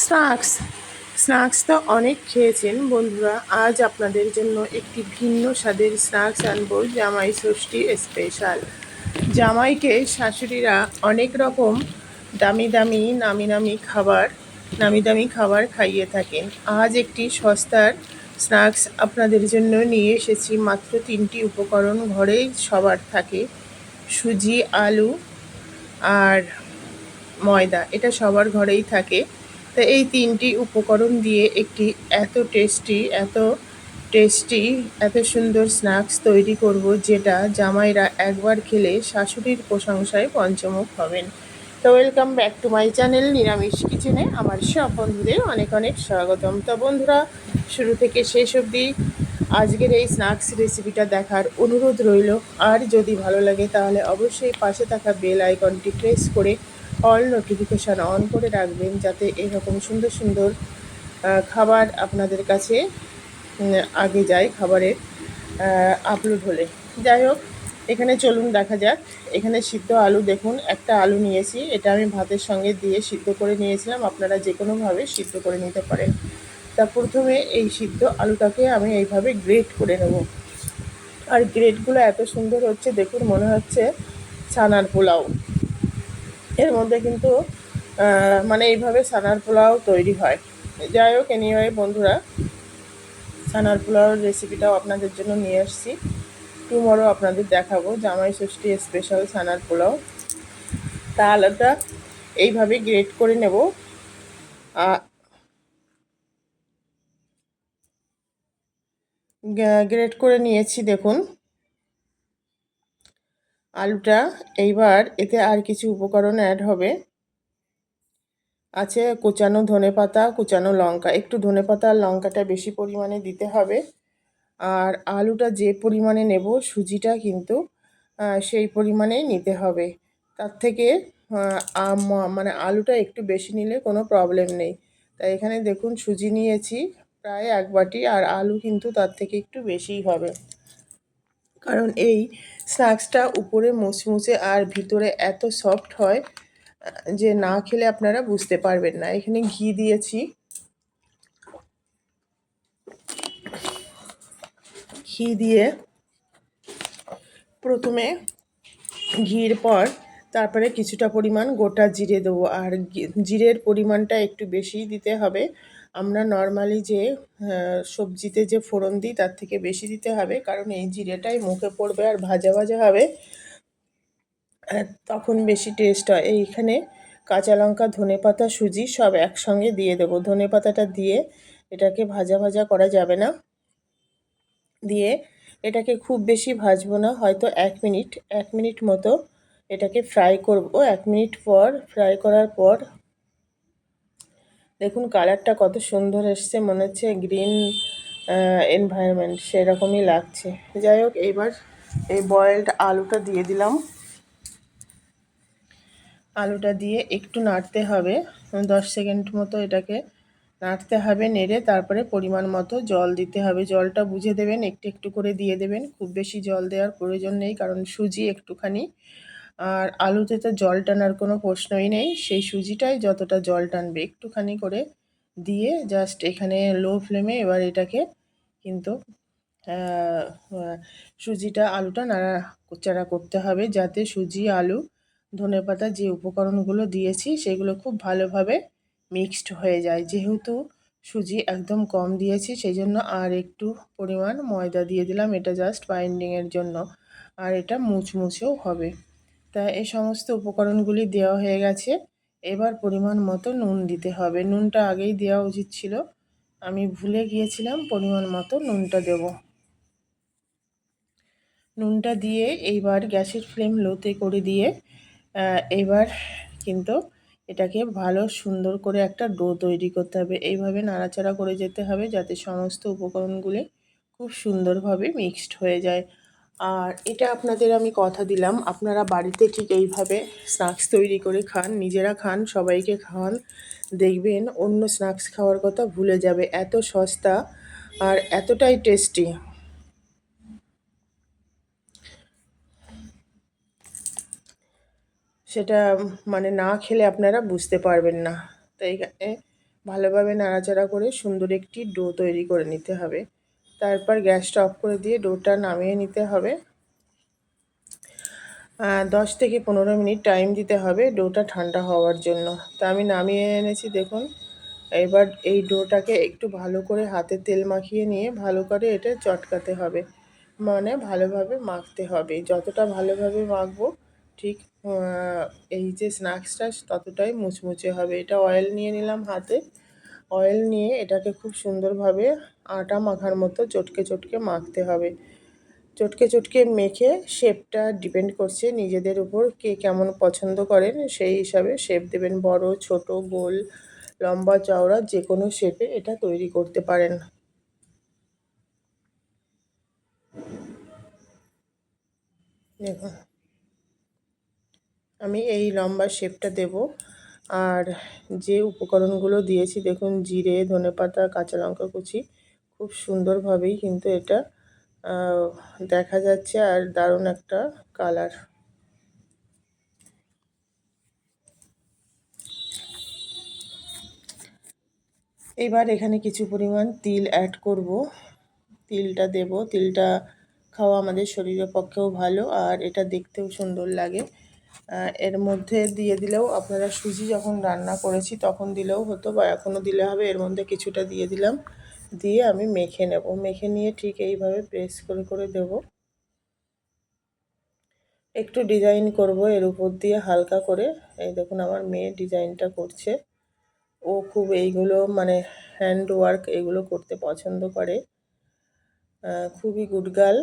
Snacks snacks তো অনেক খেয়েছেন বন্ধুরা। আজ আপনাদের জন্য একটি ভিন্ন স্বাদের স্ন্যাক্স আনব, জামাই ষষ্ঠী স্পেশাল জামাইকে শাশুড়িরা অনেক রকম দামি দামি, নামি নামি খাবার, নামি দামি খাবার খাইয়ে থাকেন। আজ একটি সস্তার স্ন্যাক্স আপনাদের জন্য নিয়ে এসেছি। মাত্র তিনটি উপকরণ ঘরেই সবার থাকে। সুজি, আলু আর ময়দা, এটা সবার ঘরেই থাকে। তো এই তিনটি উপকরণ দিয়ে একটি এত টেস্টি এত টেস্টি এত সুন্দর স্ন্যাক্স তৈরি করব যেটা জামাইরা একবার খেলে শাশুড়ির প্রশংসায় পঞ্চমুখ হবেন। তো welcome back to my channel নিরামিষ কিচেনে আমার সব বন্ধুদের অনেক অনেক স্বাগতম। তো বন্ধুরা, শুরু থেকে শেষ অবধি আজকের এই স্ন্যাক্স রেসিপিটা দেখার অনুরোধ রইল। আর যদি ভালো লাগে তাহলে অবশ্যই পাশে থাকা বেল আইকনটি প্রেস করে অল নোটিফিকেশান অন করে রাখবেন যাতে এরকম সুন্দর সুন্দর খাবার আপনাদের কাছে আগে যায় খাবারের আপলোড হলে। যাই হোক, এখানে চলুন দেখা যাক। এখানে সিদ্ধ আলু দেখুন, একটা আলু নিয়েছি। এটা আমি ভাতের সঙ্গে দিয়ে সিদ্ধ করে নিয়েছিলাম। আপনারা যে কোনোভাবে সিদ্ধ করে নিতে পারেন। তা প্রথমে এই সিদ্ধ আলুটাকে আমি এইভাবে গ্রেট করে নেব। আর গ্রেটগুলো এত সুন্দর হচ্ছে, দেখুন মনে হচ্ছে ছানার পোলাও। এর মধ্যে কিন্তু মানে এইভাবে সানার পোলাও তৈরি হয়। যাই হোক এনিওয়ে বন্ধুরা সানার পোলাওর রেসিপিটাও আপনাদের জন্য নিয়ে আসছি। টুমরো আপনাদের দেখাবো জামাই ষষ্ঠী স্পেশাল সানার পোলাও। তা আলাদা, এইভাবে গ্রেট করে নেব। গ্রেট করে নিয়েছি, দেখুন। আলুটা এইবার এতে আর কিছু উপকরণ অ্যাড হবে। আছে কুচানো ধনে পাতা, কুচানো লঙ্কা। একটু ধনে পাতা আর লঙ্কাটা বেশি পরিমাণে দিতে হবে। আর আলুটা যে পরিমাণে নেব, সুজিটা কিন্তু সেই পরিমাণেই নিতে হবে। তার থেকে মানে আলুটা একটু বেশি নিলে কোনো প্রবলেম নেই। তাই এখানে দেখুন, সুজি নিয়েছি, প্রায় এক বাটি, আর আলু কিন্তু তার থেকে একটু বেশিই হবে। কারণ এই স্ন্যাক্সটা উপরে মুচমুচে আর ভিতরে এত সফট হয় যে না খেলে আপনারা বুঝতে পারবেন না। এখানে ঘি দিয়েছি। ঘি দিয়ে প্রথমে ঘির পর তারপরে কিছুটা পরিমাণ গোটা জিরে দেবো। আর জিরের পরিমাণটা একটু বেশি দিতে হবে। আমরা নর্মালি যে সবজিতে যে ফোড়ন দিই, তার থেকে বেশি দিতে হবে। কারণ এই জিরেটাই মুখে পড়বে আর ভাজা ভাজা হবে। তখন বেশি টেস্ট হয়। এইখানে কাঁচা লঙ্কা, ধনে পাতা, সুজি সব একসঙ্গে দিয়ে দেবো। ধনে পাতাটা দিয়ে এটাকে ভাজা ভাজা করা যাবে না। দিয়ে এটাকে খুব বেশি ভাজবো না। হয়তো এক মিনিট এক মিনিট মতো এটাকে ফ্রাই করব। এক মিনিট পর ফ্রাই করার পর দেখুন কালারটা কত সুন্দর এসছে, মনে হচ্ছে গ্রিন এনভায়রনমেন্ট সেরকমই লাগছে। যাই হোক এইবার এই বয়েলড আলুটা দিয়ে দিলাম। আলুটা দিয়ে একটু নাড়তে হবে, দশ সেকেন্ড মতো এটাকে নাড়তে হবে, নেড়ে তারপরে পরিমাণ মতো জল দিতে হবে। জলটা বুঝে দেবেন, একটু একটু করে দিয়ে দেবেন। খুব বেশি জল দেওয়ার প্রয়োজন নেই, কারণ সুজি একটুখানি আর আলুতে তো জল টানার কোনো প্রশ্নই নেই। সেই সুজিটাই যতটা জল টানবে একটুখানি করে দিয়ে জাস্ট এখানে লো ফ্লেমে এবার এটাকে কিন্তু সুজিটা, আলুটা নাড়া চাড়া করতে হবে যাতে সুজি, আলু, ধনে পাতা যে উপকরণগুলো দিয়েছি সেগুলো খুব ভালোভাবে মিক্সড হয়ে যায়। যেহেতু সুজি একদম কম দিয়েছি সেই জন্য আর একটু পরিমাণ ময়দা দিয়ে দিলাম। এটা জাস্ট বাইন্ডিংয়ের জন্য। আর এটা মুচমুচেও হবে। তা এই সমস্ত উপকরণগুলি দেওয়া হয়ে গেছে। এবার পরিমাণ মতো নুন দিতে হবে। নুনটা আগেই দেওয়া উচিত ছিল। আমি ভুলে গিয়েছিলাম পরিমাণ মতো নুনটা দেব। নুনটা দিয়ে এইবার গ্যাসের ফ্লেম লোতে করে দিয়ে এবার কিন্তু এটাকে ভালো সুন্দর করে একটা ডো তৈরি করতে হবে। এইভাবে নাড়াচাড়া করে যেতে হবে যাতে সমস্ত উপকরণগুলি খুব সুন্দরভাবে মিক্সড হয়ে যায়। আর এটা আপনাদের আমি কথা দিলাম। আপনারা বাড়িতে ঠিক এইভাবে স্ন্যাক্স তৈরি করে খান, নিজেরা খান, সবাইকে খাওয়ান দেখবেন অন্য স্ন্যাক্স খাওয়ার কথা ভুলে যাবে, এত সস্তা আর এতটাই টেস্টি সেটা মানে না খেলে আপনারা বুঝতে পারবেন না। তাই ভালোভাবে নাড়াচাড়া করে সুন্দর একটি ডো তৈরি করে নিতে হবে। তারপর গ্যাসটা অফ করে দিয়ে ডোটা নামিয়ে নিতে হবে। দশ থেকে পনেরো মিনিট টাইম দিতে হবে ডোটা ঠান্ডা হওয়ার জন্য। তা আমি নামিয়ে এনেছি, দেখুন। এবার এই ডোটাকে একটু ভালো করে হাতে তেল মাখিয়ে নিয়ে ভালো করে এটা চটকাতে হবে। মানে ভালোভাবে মাখতে হবে। যতটা ভালোভাবে মাখবো, ঠিক এই যে স্ন্যাক্সটা, ততটাই মুচমুচে হবে। এটা অয়েল নিয়ে নিলাম হাতে। অয়েল নিয়ে এটাকে খুব সুন্দরভাবে আটা মাখার মতো চটকে চটকে মাখতে হবে। চটকে চটকে মেখে শেপটা ডিপেন্ড করছে নিজেদের উপর কে কেমন পছন্দ করেন, সেই হিসাবে শেপ দেবেন বড়, ছোট, গোল, লম্বা, চওড়া যে কোনো শেপে এটা তৈরি করতে পারেন। দেখুন, আমি এই লম্বা শেপটা দেব। আর যে উপকরণগুলো দিয়েছি, দেখুন, জিরে ধনেপাতা কাঁচা লঙ্কা কুচি, খুব সুন্দরভাবেই কিন্তু এটা দেখা যাচ্ছে আর দারুণ একটা কালার। এবার এখানে কিছু পরিমাণ তিল অ্যাড করব। তিলটা দেব। তিলটা খাওয়া আমাদের শরীরের পক্ষেও ভালো আর এটা দেখতেও সুন্দর লাগে। এর মধ্যে দিয়ে দিলেও আপনারা সুজি যখন রান্না করেছি তখন দিলেও হতো বা এখনও দিলে হবে। এর মধ্যে কিছুটা দিয়ে দিলাম। দিয়ে আমি মেখে নেব। মেখে নিয়ে ঠিক এইভাবে প্রেস করে করে দেব। একটু ডিজাইন করব এর উপর দিয়ে হালকা করে। এই দেখুন আমার মেয়ে ডিজাইনটা করছে। ও খুব এইগুলো মানে হ্যান্ড ওয়ার্ক এগুলো করতে পছন্দ করে। খুবই গুড গার্ল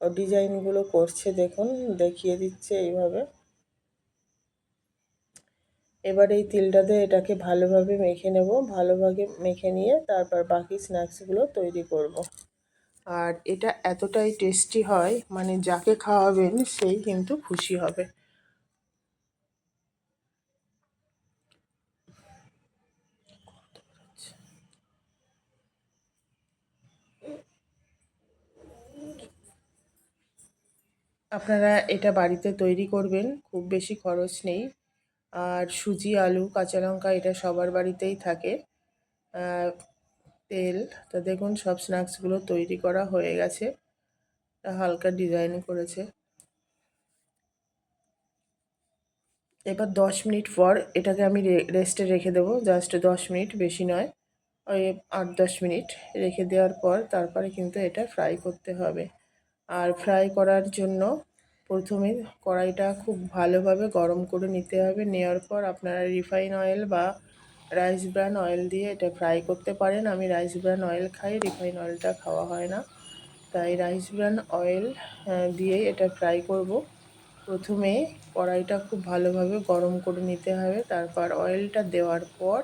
ডিজাইনগুলো করছে, দেখুন, দেখিয়ে দিচ্ছে এইভাবে এবার এই তিলটাতে এটাকে ভালোভাবে মেখে নেব, ভালোভাবে মেখে নিয়ে তারপর বাকি স্ন্যাক্সগুলো তৈরি করব। আর এটা এতটাই টেস্টি হয় মানে যাকে খাওয়াবেন সেই কিন্তু খুশি হবে আপনারা এটা বাড়িতে তৈরি করবেন, খুব বেশি খরচ নেই। আর সুজি, আলু, কাঁচা লঙ্কা এটা সবার বাড়িতেই থাকে। তেল, তো দেখুন সব স্ন্যাক্সগুলো তৈরি করা হয়ে গেছে। হালকা ডিজাইন করেছে। এবার দশ মিনিট পর এটাকে আমি রেস্টে রেখে দেবো। জাস্ট দশ মিনিট, বেশি নয়। ওই আট দশ মিনিট রেখে দেওয়ার পর তারপরে কিন্তু এটা ফ্রাই করতে হবে। আর ফ্রাই করার জন্য প্রথমে কড়াইটা খুব ভালোভাবে গরম করে নিতে হবে। নেওয়ার পর আপনারা রিফাইন অয়েল বা রাইস ব্রান অয়েল দিয়ে এটা ফ্রাই করতে পারেন। আমি রাইস ব্রান অয়েল খাই রিফাইন অয়েলটা খাওয়া হয় না। তাই রাইস ব্রান অয়েল দিয়েই এটা ফ্রাই করব। প্রথমে কড়াইটা খুব ভালোভাবে গরম করে নিতে হবে। তারপর অয়েলটা দেওয়ার পর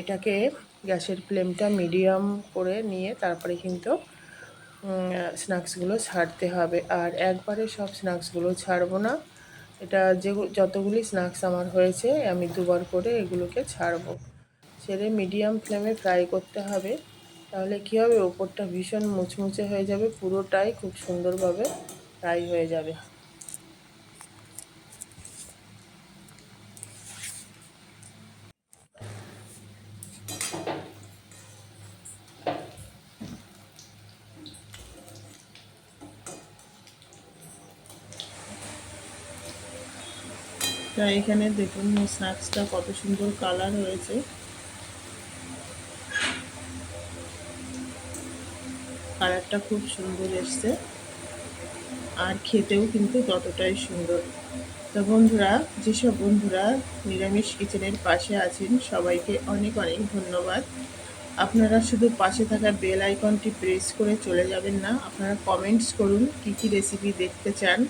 এটাকে গ্যাসের ফ্লেমটা মিডিয়াম করে নিয়ে তারপরে কিন্তু স্ন্যাক্সগুলো ছাড়তে হবে। আর একবারে সব স্ন্যাক্সগুলো ছাড়বো না। এটা যে যতগুলি স্ন্যাক্স আমার হয়েছে, আমি দুবার করে এগুলোকে ছাড়বো। ছেড়ে মিডিয়াম ফ্লেমে ফ্রাই করতে হবে। তাহলে কী হবে? ওপরটা ভীষণ মুচমুচে হয়ে যাবে, পুরোটাই খুব সুন্দরভাবে ফ্রাই হয়ে যাবে। তা এখানে দেখুন স্ন্যাক্সটা কত সুন্দর কালার হয়েছে। কালারটা খুব সুন্দর এসছে। আর খেতেও কিন্তু ততটাই সুন্দর। তো বন্ধুরা, যেসব বন্ধুরা নিরামিষ কিচেনের পাশে আছেন, সবাইকে অনেক অনেক ধন্যবাদ। আপনারা শুধু পাশে থাকা বেল আইকনটি প্রেস করে চলে যাবেন না, আপনারা কমেন্টস করুন, কী কী রেসিপি দেখতে চান।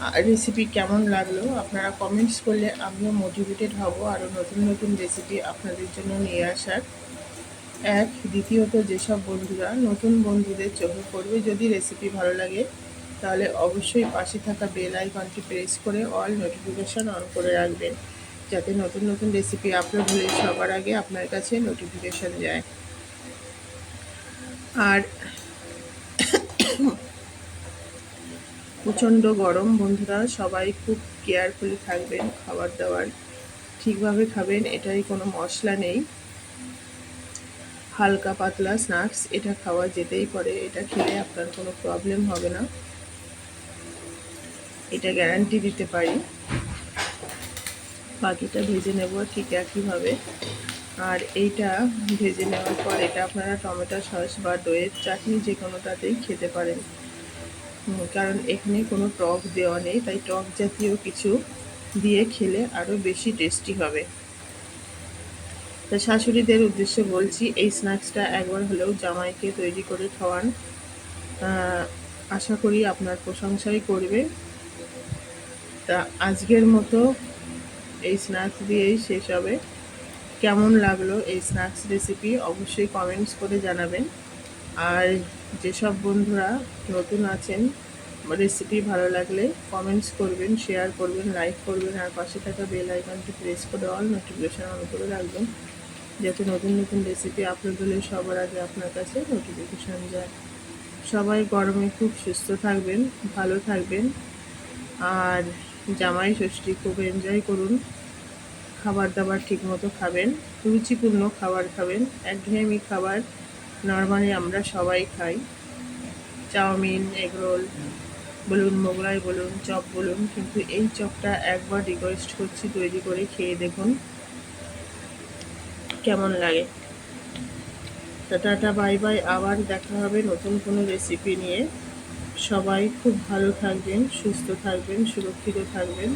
রেসিপি কেমন লাগল? আপনারা কমেন্টস করলে আমিও মোটিভেটেড হব। আরও নতুন নতুন রেসিপি আপনাদের জন্য নিয়ে আসার। এক, দ্বিতীয়ত যেসব বন্ধুরা নতুন বন্ধুদের চোখে পড়বে যদি রেসিপি ভালো লাগে, তাহলে অবশ্যই পাশে থাকা বেল আইকনটি প্রেস করে অল নোটিফিকেশান অন করে রাখবেন, যাতে নতুন নতুন রেসিপি আপলোড হলে সবার আগে আপনার কাছে নোটিফিকেশান যায়। আর প্রচণ্ড গরম, বন্ধুরা। সবাই খুব কেয়ারফুলি থাকবেন, খাবার দাবার ঠিকভাবে খাবেন, এটাই কোনো মশলা নেই। হালকা পাতলা স্ন্যাক্স এটা খাওয়া যেতেই পারে, এটা খেলে আপনার কোনো প্রবলেম হবে না। এটা গ্যারান্টি দিতে পারি। বাকিটা ভেজে নেব ঠিক একইভাবে। আর এইটা ভেজে নেওয়ার পর, এটা আপনারা টমেটো সস বা দইয়ের চাটনি যে কোনোটাতেই খেতে পারেন। কারণ এখানে কোনো টক দেওয়া নেই, তাই টক জাতীয় কিছু দিয়ে খেলে আরও বেশি টেস্টি হবে। তা শাশুড়িদের উদ্দেশ্যে বলছি, এই স্ন্যাক্সটা একবার হলেও জামাইকে তৈরি করে খাওয়ান। আশা করি আপনার প্রশংসাই করবে। তা আজকের মতো এই স্ন্যাক্স দিয়েই শেষ হবে। কেমন লাগল এই স্ন্যাক্স রেসিপি অবশ্যই কমেন্টস করে জানাবেন। আর যেসব বন্ধুরা নতুন আছেন রেসিপি ভালো লাগলে কমেন্টস করবেন শেয়ার করবেন লাইক করবেন, আর পাশে থাকা বেল আইকনটি প্রেস করে অল নোটিফিকেশন অন করে রাখবেন, যাতে নতুন নতুন রেসিপি আপলোড হলে সবার আগে আপনার কাছে নোটিফিকেশন যায়। সবাই গরমে খুব সুস্থ থাকবেন, ভালো থাকবেন, আর জামাই ষষ্ঠী খুব এনজয় করুন, খাবার দাবার ঠিকমতো খাবেন, রুচিপূর্ণ খাবার খাবেন, একঘেয়েমি খাবার নর্মালি আমরা সবাই খাই। চাউমিন এগরোল বলুন, মোগলাই বলুন, চপ বলুন, কিন্তু এই চপটা একবার রিকোয়েস্ট করছি, তৈরি করে খেয়ে দেখুন। কেমন লাগে? টাটা, বাই বাই, আবার দেখা হবে নতুন কোনো রেসিপি নিয়ে। সবাই খুব ভালো থাকবেন, সুস্থ থাকবেন, সুরক্ষিত থাকবেন।